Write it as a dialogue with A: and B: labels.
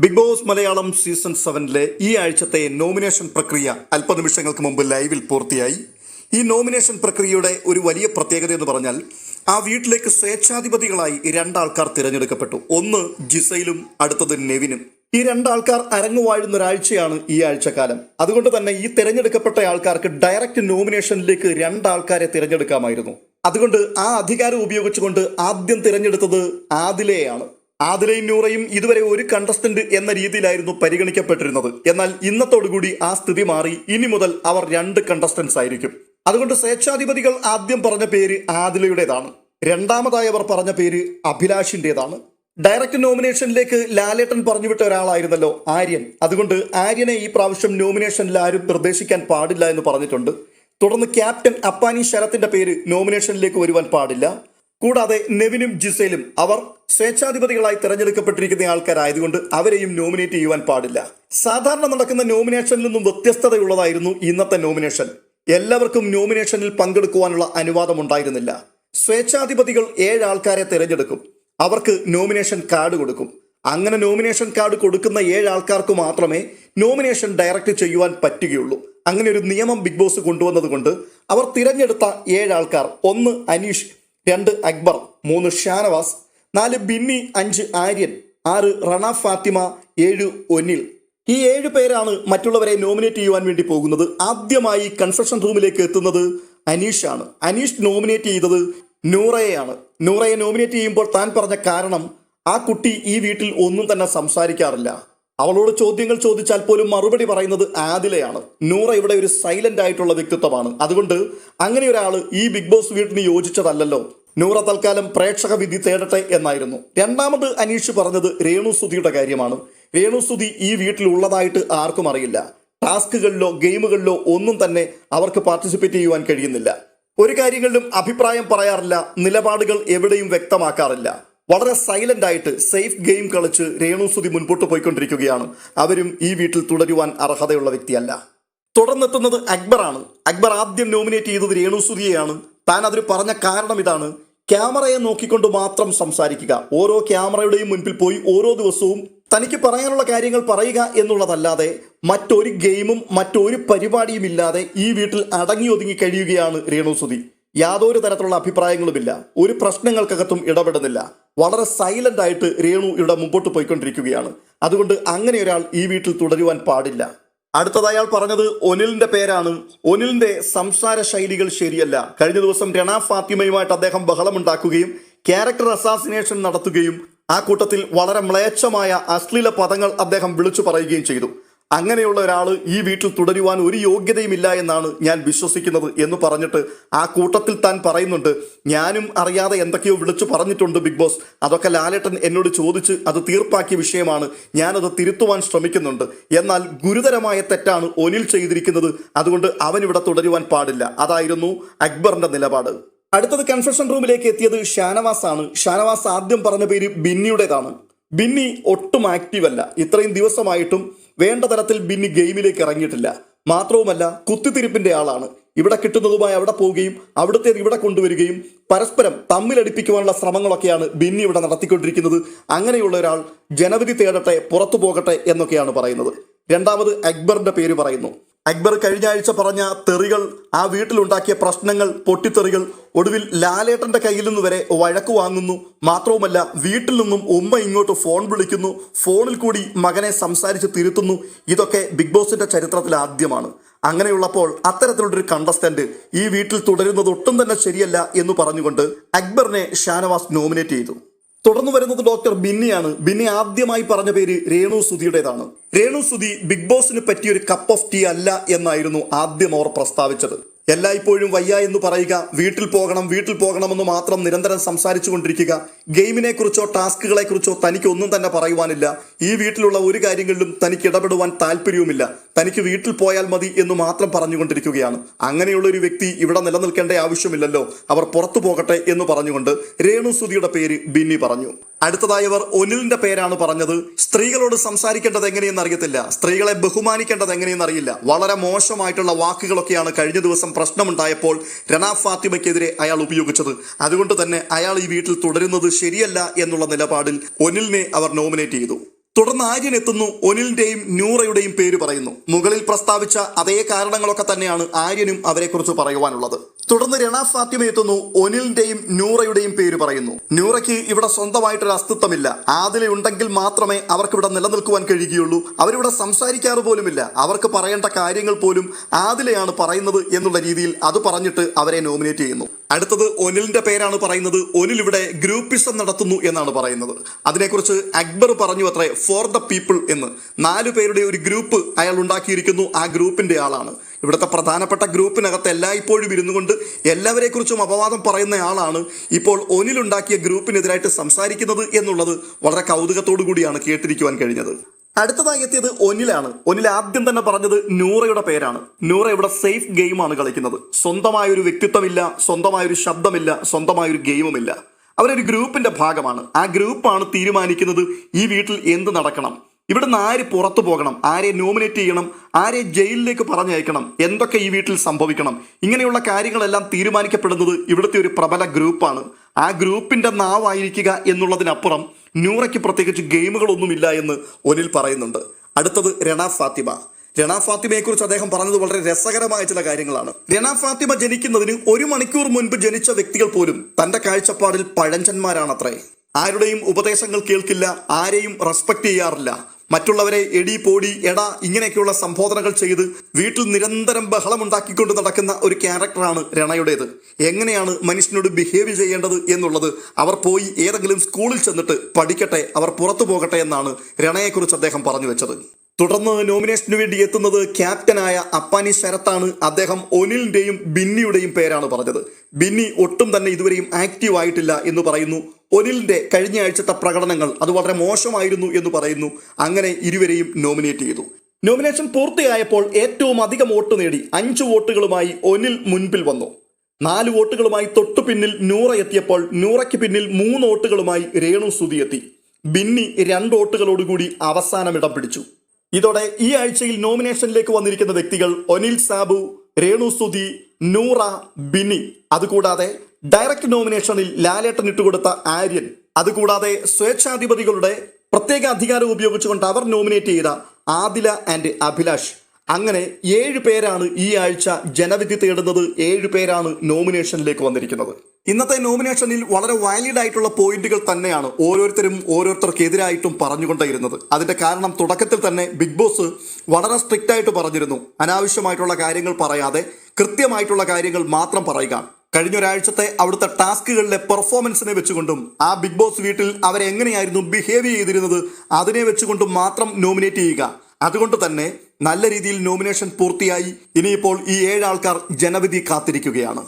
A: Big boss Malayalam season സെവനിലെ ഈ ആഴ്ചത്തെ നോമിനേഷൻ പ്രക്രിയ അല്പനിമിഷങ്ങൾക്ക് മുമ്പ് ലൈവിൽ പൂർത്തിയായി. ഈ നോമിനേഷൻ പ്രക്രിയയുടെ ഒരു വലിയ പ്രത്യേകത എന്ന് പറഞ്ഞാൽ ആ വീട്ടിലേക്ക് സ്വേച്ഛാധിപതികളായി രണ്ടാൾക്കാർ തിരഞ്ഞെടുക്കപ്പെട്ടു. ഒന്ന് ജിസയിലും അടുത്തത് നെവിനും. ഈ രണ്ടാൾക്കാർ അരങ്ങു വാഴുന്ന ഒരാഴ്ചയാണ് ഈ ആഴ്ചക്കാലം. അതുകൊണ്ട് തന്നെ ഈ തിരഞ്ഞെടുക്കപ്പെട്ട ആൾക്കാർക്ക് ഡയറക്റ്റ് നോമിനേഷനിലേക്ക് രണ്ടാൾക്കാരെ തിരഞ്ഞെടുക്കാമായിരുന്നു. അതുകൊണ്ട് ആ അധികാരം ഉപയോഗിച്ചുകൊണ്ട് ആദ്യം തിരഞ്ഞെടുത്തത് ആദിലയെയാണ് ആദിലയും നൂറയും ഇതുവരെ ഒരു കണ്ടസ്റ്റന്റ് എന്ന രീതിയിലായിരുന്നു പരിഗണിക്കപ്പെട്ടിരുന്നത്. എന്നാൽ ഇന്നത്തോടുകൂടി ആ സ്ഥിതി മാറി. ഇനി മുതൽ അവർ രണ്ട് കണ്ടസ്റ്റന്റ്സ് ആയിരിക്കും. അതുകൊണ്ട് സ്വേച്ഛാധിപതികൾ ആദ്യം പറഞ്ഞ പേര് ആദിലയുടേതാണ്. രണ്ടാമതായി അവർ പറഞ്ഞ പേര് അഭിലാഷിന്റേതാണ്. ഡയറക്റ്റ് നോമിനേഷനിലേക്ക് ലാലേട്ടൻ പറഞ്ഞുവിട്ട ഒരാളായിരുന്നല്ലോ ആര്യൻ. അതുകൊണ്ട് ആര്യനെ ഈ പ്രാവശ്യം നോമിനേഷനിൽ ആരും നിർദ്ദേശിക്കാൻ പാടില്ല എന്ന് പറഞ്ഞിട്ടുണ്ട്. തുടർന്ന് ക്യാപ്റ്റൻ അപ്പാനി ശരത്തിന്റെ പേര് നോമിനേഷനിലേക്ക് വരുവാൻ പാടില്ല. കൂടാതെ നെവിനും ജിസയിലും അവർ സ്വേച്ഛാധിപതികളായി തിരഞ്ഞെടുക്കപ്പെട്ടിരിക്കുന്ന ആൾക്കാരായതുകൊണ്ട് അവരെയും നോമിനേറ്റ് ചെയ്യുവാൻ പാടില്ല. സാധാരണ നടക്കുന്ന നോമിനേഷനിൽ നിന്നും വ്യത്യസ്തതയുള്ളതായിരുന്നു ഇന്നത്തെ നോമിനേഷൻ. എല്ലാവർക്കും നോമിനേഷനിൽ പങ്കെടുക്കുവാനുള്ള അനുവാദം ഉണ്ടായിരുന്നില്ല. സ്വേച്ഛാധിപതികൾ ഏഴ് ആൾക്കാരെ തിരഞ്ഞെടുക്കും. അവർക്ക് നോമിനേഷൻ കാർഡ് കൊടുക്കും. അങ്ങനെ നോമിനേഷൻ കാർഡ് കൊടുക്കുന്ന ഏഴ് ആൾക്കാർക്ക് മാത്രമേ നോമിനേഷൻ ഡയറക്റ്റ് ചെയ്യുവാൻ പറ്റുകയുള്ളൂ. അങ്ങനെ ഒരു നിയമം ബിഗ് ബോസ് കൊണ്ടുവന്നതുകൊണ്ട് അവർ തിരഞ്ഞെടുത്ത ഏഴ് ആൾക്കാർ ഒന്ന് അനീഷ് രണ്ട് അക്ബർ മൂന്ന് ഷാനവാസ് നാല് ബിന്നി അഞ്ച് ആര്യൻ ആറ് റണ ഫാത്തിമ ഏഴ് ഒന്നിൽ ഈ ഏഴ് പേരാണ് മറ്റുള്ളവരെ നോമിനേറ്റ് ചെയ്യുവാൻ വേണ്ടി പോകുന്നത്. ആദ്യമായി കൺഫെഷൻ റൂമിലേക്ക് എത്തുന്നത് അനീഷ് ആണ് അനീഷ് നോമിനേറ്റ് ചെയ്തത് നൂറയെയാണ്. നൂറയെ നോമിനേറ്റ് ചെയ്യുമ്പോൾ താൻ പറഞ്ഞ കാരണം ആ കുട്ടി ഈ വീട്ടിൽ ഒന്നും തന്നെ സംസാരിക്കാറില്ല. അവളോട് ചോദ്യങ്ങൾ ചോദിച്ചാൽ പോലും മറുപടി പറയുന്നത് ആദിലയാണ്. നൂറ ഇവിടെ ഒരു സൈലന്റ് ആയിട്ടുള്ള വ്യക്തിത്വമാണ്. അതുകൊണ്ട് അങ്ങനെ ഒരാൾ ഈ ബിഗ് ബോസ് വീട്ടിന് യോജിച്ചതല്ലല്ലോ. നൂറ തൽക്കാലം പ്രേക്ഷക വിധി തേടട്ടെ എന്നായിരുന്നു. രണ്ടാമത് അനീഷ് പറഞ്ഞത് രേണു സുധിയുടെ കാര്യമാണ്. രേണു സുധി ഈ വീട്ടിൽ ഉള്ളതായിട്ട് ആർക്കും അറിയില്ല. ടാസ്കുകളിലോ ഗെയിമുകളിലോ ഒന്നും തന്നെ അവർക്ക് പാർട്ടിസിപ്പേറ്റ് ചെയ്യുവാൻ കഴിയുന്നില്ല. ഒരു കാര്യങ്ങളിലും അഭിപ്രായം പറയാറില്ല. നിലപാടുകൾ എവിടെയും വ്യക്തമാക്കാറില്ല. വളരെ സൈലന്റ് ആയിട്ട് സേഫ് ഗെയിം കളിച്ച് രേണുസുതി മുൻപോട്ട് പോയിക്കൊണ്ടിരിക്കുകയാണ്. അവരും ഈ വീട്ടിൽ തുടരുവാൻ അർഹതയുള്ള വ്യക്തിയല്ല. തുടർന്നെത്തുന്നത് അക്ബറാണ് അക്ബർ ആദ്യം നോമിനേറ്റ് ചെയ്തത് രേണുസുതിയെയാണ് താൻ അതിന് പറഞ്ഞ കാരണം ഇതാണ്. ക്യാമറയെ നോക്കിക്കൊണ്ട് മാത്രം സംസാരിക്കുക. ഓരോ ക്യാമറയുടെയും മുൻപിൽ പോയി ഓരോ ദിവസവും തനിക്ക് പറയാനുള്ള കാര്യങ്ങൾ പറയുക എന്നുള്ളതല്ലാതെ മറ്റൊരു ഗെയിമും മറ്റൊരു പരിപാടിയും ഇല്ലാതെ ഈ വീട്ടിൽ അടങ്ങി ഒതുങ്ങി കഴിയുകയാണ് രേണുസുതി യാതൊരു തരത്തിലുള്ള അഭിപ്രായങ്ങളുമില്ല. ഒരു പ്രശ്നങ്ങൾക്കകത്തും ഇടപെടുന്നില്ല. വളരെ സൈലന്റ് ആയിട്ട് രേണു ഇവിടെ മുമ്പോട്ട് പോയിക്കൊണ്ടിരിക്കുകയാണ്. അതുകൊണ്ട് അങ്ങനെ ഒരാൾ ഈ വീട്ടിൽ തുടരുവാൻ പാടില്ല. അടുത്തത് അയാൾ പറഞ്ഞത് ഒനിലിന്റെ പേരാണ്. ഒനിലിന്റെ സംസാര ശൈലികൾ ശരിയല്ല. കഴിഞ്ഞ ദിവസം രണ ഫാത്തിമയുമായിട്ട് അദ്ദേഹം ബഹളമുണ്ടാക്കുകയും ക്യാരക്ടർ അസാസിനേഷൻ നടത്തുകയും ആ കൂട്ടത്തിൽ വളരെ മ്ലേച്ഛമായ അശ്ലീല പദങ്ങൾ അദ്ദേഹം വിളിച്ചു പറയുകയും ചെയ്തു. അങ്ങനെയുള്ള ഒരാൾ ഈ വീട്ടിൽ തുടരുവാൻ ഒരു യോഗ്യതയുമില്ല എന്നാണ് ഞാൻ വിശ്വസിക്കുന്നത് എന്ന് പറഞ്ഞിട്ട് ആ കൂട്ടത്തിൽ താൻ പറയുന്നുണ്ട്. ഞാനും അറിയാതെ എന്തൊക്കെയോ വിളിച്ചു പറഞ്ഞിട്ടുണ്ട് ബിഗ് ബോസ്. അതൊക്കെ ലാലേട്ടൻ എന്നോട് ചോദിച്ച് അത് തീർപ്പാക്കിയ വിഷയമാണ്. ഞാനത് തിരുത്തുവാൻ ശ്രമിക്കുന്നുണ്ട്. എന്നാൽ ഗുരുതരമായ തെറ്റാണ് ഒനിൽ ചെയ്തിരിക്കുന്നത്. അതുകൊണ്ട് അവൻ ഇവിടെ തുടരുവാൻ പാടില്ല. അതായിരുന്നു അക്ബറിന്റെ നിലപാട്. അടുത്തത് കൺഫെഷൻ റൂമിലേക്ക് എത്തിയത് ഷാനവാസ് ആണ് ഷാനവാസ് ആദ്യം പറഞ്ഞ പേര് ബിന്നിയുടേതാണ്. ബിന്നി ഒട്ടും ആക്റ്റീവ് അല്ല. ഇത്രയും ദിവസമായിട്ടും വേണ്ട തരത്തിൽ ബിന്നി ഗെയിമിലേക്ക് ഇറങ്ങിയിട്ടില്ല. മാത്രവുമല്ല കുത്തിത്തിരിപ്പിന്റെ ആളാണ്. ഇവിടെ കിട്ടുന്നതുമായി അവിടെ പോവുകയും അവിടുത്തേത് ഇവിടെ കൊണ്ടുവരികയും പരസ്പരം തമ്മിലടിപ്പിക്കുവാനുള്ള ശ്രമങ്ങളൊക്കെയാണ് ബിന്നി ഇവിടെ നടത്തിക്കൊണ്ടിരിക്കുന്നത്. അങ്ങനെയുള്ള ഒരാൾ ജനവിധി തേടട്ടെ പുറത്തു പോകട്ടെ എന്നൊക്കെയാണ് പറയുന്നത്. രണ്ടാമത് അക്ബറിന്റെ പേര് പറയുന്നു. അക്ബർ കഴിഞ്ഞ ആഴ്ച പറഞ്ഞ തെറികൾ ആ വീട്ടിലുണ്ടാക്കിയ പ്രശ്നങ്ങൾ പൊട്ടിത്തെറികൾ ഒടുവിൽ ലാലേട്ടന്റെ കയ്യിൽ നിന്ന് വരെ വഴക്ക് വാങ്ങുന്നു. മാത്രവുമല്ല വീട്ടിൽ നിന്നും ഉമ്മ ഇങ്ങോട്ട് ഫോൺ വിളിക്കുന്നു. ഫോണിൽ കൂടി മകനെ സംസാരിച്ച് തിരുത്തുന്നു. ഇതൊക്കെ ബിഗ് ബോസിന്റെ ചരിത്രത്തിൽ ആദ്യമാണ്. അങ്ങനെയുള്ളപ്പോൾ അത്തരത്തിലുള്ളൊരു കണ്ടസ്റ്റന്റ് ഈ വീട്ടിൽ തുടരുന്നത് ഒട്ടും തന്നെ ശരിയല്ല എന്ന് പറഞ്ഞുകൊണ്ട് അക്ബറിനെ ഷാനവാസ് നോമിനേറ്റ് ചെയ്തു. തുടർന്ന് വരുന്നത് ഡോക്ടർ ബിന്നിയാണ്. ബിന്നി ആദ്യമായി പറഞ്ഞ പേര് രേണു സുധിയുടേതാണ്. രേണു സുധി ബിഗ് ബോസിന് പറ്റിയ ഒരു കപ്പ് ഓഫ് ടീ അല്ല എന്നായിരുന്നു ആദ്യം അവർ പ്രസ്താവിച്ചത്. എല്ലായ്പ്പോഴും വയ്യ എന്ന് പറയുക വീട്ടിൽ പോകണം വീട്ടിൽ പോകണമെന്ന് മാത്രം നിരന്തരം സംസാരിച്ചു കൊണ്ടിരിക്കുക ഗെയിമിനെക്കുറിച്ചോ കുറിച്ചോ ടാസ്കുകളെ കുറിച്ചോ തനിക്ക് ഒന്നും തന്നെ പറയുവാനില്ല. ഈ വീട്ടിലുള്ള ഒരു കാര്യങ്ങളിലും തനിക്ക് ഇടപെടുവാൻ താല്പര്യവുമില്ല. തനിക്ക് വീട്ടിൽ പോയാൽ മതി എന്ന് മാത്രം പറഞ്ഞുകൊണ്ടിരിക്കുകയാണ്. അങ്ങനെയുള്ള ഒരു വ്യക്തി ഇവിടെ നിലനിൽക്കേണ്ട ആവശ്യമില്ലല്ലോ. അവർ പുറത്തു പോകട്ടെ എന്ന് പറഞ്ഞുകൊണ്ട് രേണു സുധിയുടെ പേര് ബിന്നി പറഞ്ഞു. അടുത്തതായവർ ഒനിലിന്റെ പേരാണ് പറഞ്ഞത്. സ്ത്രീകളോട് സംസാരിക്കേണ്ടത് എങ്ങനെയെന്ന് അറിയത്തില്ല. സ്ത്രീകളെ ബഹുമാനിക്കേണ്ടത് എങ്ങനെയെന്ന് അറിയില്ല. വളരെ മോശമായിട്ടുള്ള വാക്കുകളൊക്കെയാണ് കഴിഞ്ഞ ദിവസം പ്രശ്നമുണ്ടായപ്പോൾ രണ ഫാത്തിമയ്ക്കെതിരെ അയാൾ ഉപയോഗിച്ചത്. അതുകൊണ്ട് തന്നെ അയാൾ ഈ വീട്ടിൽ തുടരുന്നത് ശരിയല്ല എന്നുള്ള നിലപാടിൽ ഒനിലിനെ അവർ നോമിനേറ്റ് ചെയ്തു. തുടർന്ന് ആര്യൻ എത്തുന്നു. ഒനിലിന്റെയും നൂറയുടെയും പേര് പറയുന്നു. മുകളിൽ പ്രസ്താവിച്ച അതേ കാരണങ്ങളൊക്കെ തന്നെയാണ് ആര്യനും അവരെക്കുറിച്ച് പറയുവാനുള്ളത്. തുടർന്ന് രണ ഫാത്തിമ എത്തുന്നു. ഒനിലിന്റെയും നൂറയുടെയും പേര് പറയുന്നു. നൂറയ്ക്ക് ഇവിടെ സ്വന്തമായിട്ടൊരു അസ്തിത്വമില്ല. ആദില ഉണ്ടെങ്കിൽ മാത്രമേ അവർക്ക് ഇവിടെ നിലനിൽക്കുവാൻ കഴിയുകയുള്ളൂ. അവരിവിടെ സംസാരിക്കാറ് പോലുമില്ല. അവർക്ക് പറയേണ്ട കാര്യങ്ങൾ പോലും ആദിലയാണ് പറയുന്നത് എന്നുള്ള രീതിയിൽ അത് പറഞ്ഞിട്ട് അവരെ നോമിനേറ്റ് ചെയ്യുന്നു. അടുത്തത് ഒനിലിന്റെ പേരാണ് പറയുന്നത് ഒനിൽ ഇവിടെ ഗ്രൂപ്പിസം നടത്തുന്നു എന്നാണ് പറയുന്നത്. അതിനെക്കുറിച്ച് അക്ബർ പറഞ്ഞു അത്രേ ഫോർ ദ പീപ്പിൾ എന്ന്. നാലു പേരുടെ ഒരു ഗ്രൂപ്പ് അയാൾ ഉണ്ടാക്കിയിരിക്കുന്നു. ആ ഗ്രൂപ്പിന്റെ ആളാണ്. ഇവിടുത്തെ പ്രധാനപ്പെട്ട ഗ്രൂപ്പിനകത്ത് എല്ലായ്പ്പോഴും ഇരുന്നു കൊണ്ട് എല്ലാവരെക്കുറിച്ചും അപവാദം പറയുന്നയാളാണ് ഇപ്പോൾ ഒനിലുണ്ടാക്കിയ ഗ്രൂപ്പിനെതിരായിട്ട് സംസാരിക്കുന്നത് എന്നുള്ളത് വളരെ കൗതുകത്തോടു കൂടിയാണ് കേട്ടിരിക്കുവാൻ കഴിഞ്ഞത്. അടുത്തതായി എത്തിയത് ഒനിലാണ്. ഒനിൽ ആദ്യം തന്നെ പറഞ്ഞത് നൂറയുടെ പേരാണ്. നൂറ ഇവിടെ സേഫ് ഗെയിമാണ് കളിക്കുന്നത്. സ്വന്തമായ ഒരു വ്യക്തിത്വമില്ല സ്വന്തമായ ഒരു ശബ്ദമില്ല സ്വന്തമായ ഒരു ഗെയിമുമില്ല. അവരൊരു ഗ്രൂപ്പിന്റെ ഭാഗമാണ്. ആ ഗ്രൂപ്പാണ് തീരുമാനിക്കുന്നത് ഈ വീട്ടിൽ എന്ത് നടക്കണം. ഇവിടുന്ന് ആര് പുറത്തു പോകണം? ആരെ നോമിനേറ്റ് ചെയ്യണം? ആരെ ജയിലിലേക്ക് പറഞ്ഞയക്കണം? എന്തൊക്കെ ഈ വീട്ടിൽ സംഭവിക്കണം? ഇങ്ങനെയുള്ള കാര്യങ്ങളെല്ലാം തീരുമാനിക്കപ്പെടുന്നത് ഇവിടുത്തെ ഒരു പ്രബല ഗ്രൂപ്പാണ്. ആ ഗ്രൂപ്പിന്റെ നാവായിരിക്കുക എന്നുള്ളതിനപ്പുറം നൂറയ്ക്ക് പ്രത്യേകിച്ച് ഗെയിമുകളൊന്നുമില്ല എന്ന് ഒനിൽ പറയുന്നുണ്ട്. അടുത്തത് രണ ഫാത്തിമ. രണ ഫാത്തിമയെക്കുറിച്ച് അദ്ദേഹം പറഞ്ഞത് വളരെ രസകരമായ ചില കാര്യങ്ങളാണ്. രണ ഫാത്തിമ ജനിക്കുന്നതിന് ഒരു മണിക്കൂർ മുൻപ് ജനിച്ച വ്യക്തികൾ പോലും തന്റെ കാഴ്ചപ്പാടിൽ പഴഞ്ചന്മാരാണത്രേ. ആരുടെയും ഉപദേശങ്ങൾ കേൾക്കില്ല ആരെയും റെസ്പെക്ട് ചെയ്യാറില്ല. മറ്റുള്ളവരെ എടി പോടി എട ഇങ്ങനെയൊക്കെയുള്ള സംബോധനകൾ ചെയ്ത് വീട്ടിൽ നിരന്തരം ബഹളമുണ്ടാക്കിക്കൊണ്ട് നടക്കുന്ന ഒരു ക്യാരക്ടറാണ് രണയുടേത്. എങ്ങനെയാണ് മനുഷ്യനോട് ബിഹേവ് ചെയ്യേണ്ടത് എന്നുള്ളത് അവർ പോയി ഏതെങ്കിലും സ്കൂളിൽ ചെന്നിട്ട് പഠിക്കട്ടെ അവർ പുറത്തു പോകട്ടെ എന്നാണ് രണയെക്കുറിച്ച് അദ്ദേഹം പറഞ്ഞു വെച്ചത്. തുടർന്ന് നോമിനേഷന് വേണ്ടി എത്തുന്നത് ക്യാപ്റ്റനായ അപ്പാനി ശരത്താണ് അദ്ദേഹം ഒനിലിന്റെയും ബിന്നിയുടെയും പേരാണ് പറഞ്ഞത്. ബിന്നി ഒട്ടും തന്നെ ഇതുവരെയും ആക്റ്റീവ് ആയിട്ടില്ല എന്ന് പറയുന്നു. ഒനിലിന്റെ കഴിഞ്ഞ ആഴ്ചത്തെ പ്രകടനങ്ങൾ അത് വളരെ മോശമായിരുന്നു എന്ന് പറയുന്നു. അങ്ങനെ ഇരുവരെയും നോമിനേറ്റ് ചെയ്തു. നോമിനേഷൻ പൂർത്തിയായപ്പോൾ ഏറ്റവും അധികം വോട്ട് നേടി അഞ്ച് വോട്ടുകളുമായി ഒനിൽ മുൻപിൽ വന്നു. നാല് വോട്ടുകളുമായി തൊട്ടു പിന്നിൽ നൂറ എത്തിയപ്പോൾ നൂറയ്ക്ക് പിന്നിൽ മൂന്ന് വോട്ടുകളുമായി രേണു സ്തുതി എത്തി. ബിന്നി രണ്ട് വോട്ടുകളോടുകൂടി അവസാനം ഇടം പിടിച്ചു. ഇതോടെ ഈ ആഴ്ചയിൽ നോമിനേഷനിലേക്ക് വന്നിരിക്കുന്ന വ്യക്തികൾ ഒനിൽ സാബു രേണു സ്തുതി നൂറ ബിന്നി. അതുകൂടാതെ ഡയറക്റ്റ് നോമിനേഷനിൽ ലാലേട്ടൻ ഇട്ടുകൊടുത്ത ആര്യൻ. അതുകൂടാതെ സ്വേച്ഛാധിപതികളുടെ പ്രത്യേക അധികാരം ഉപയോഗിച്ചുകൊണ്ട് അവർ നോമിനേറ്റ് ചെയ്ത ആദില ആൻഡ് അഭിലാഷ്. അങ്ങനെ ഏഴ് പേരാണ് ഈ ആഴ്ച ജനവിധി തേടുന്നത്. ഏഴ് പേരാണ് നോമിനേഷനിലേക്ക് വന്നിരിക്കുന്നത്. ഇന്നത്തെ നോമിനേഷനിൽ വളരെ വാലിഡ് ആയിട്ടുള്ള പോയിന്റുകൾ തന്നെയാണ് ഓരോരുത്തരും ഓരോരുത്തർക്കെതിരായിട്ടും പറഞ്ഞുകൊണ്ടേയിരുന്നത്. അതിന്റെ കാരണം തുടക്കത്തിൽ തന്നെ ബിഗ് ബോസ് വളരെ സ്ട്രിക്റ്റ് ആയിട്ട് പറഞ്ഞിരുന്നു. അനാവശ്യമായിട്ടുള്ള കാര്യങ്ങൾ പറയാതെ കൃത്യമായിട്ടുള്ള കാര്യങ്ങൾ മാത്രം പറയുക. കഴിഞ്ഞ ഒരാഴ്ചത്തെ അവിടുത്തെ ടാസ്കുകളിലെ പെർഫോമൻസിനെ വെച്ചുകൊണ്ടും ആ ബിഗ് ബോസ് വീട്ടിൽ അവരെങ്ങനെയായിരുന്നു ബിഹേവ് ചെയ്തിരുന്നത് അതിനെ വെച്ചുകൊണ്ടും മാത്രം നോമിനേറ്റ് ചെയ്യുക. അതുകൊണ്ട് തന്നെ നല്ല രീതിയിൽ നോമിനേഷൻ പൂർത്തിയായി. ഇനിയിപ്പോൾ ഈ ഏഴ് ആൾക്കാർ ജനവിധി കാത്തിരിക്കുകയാണ്.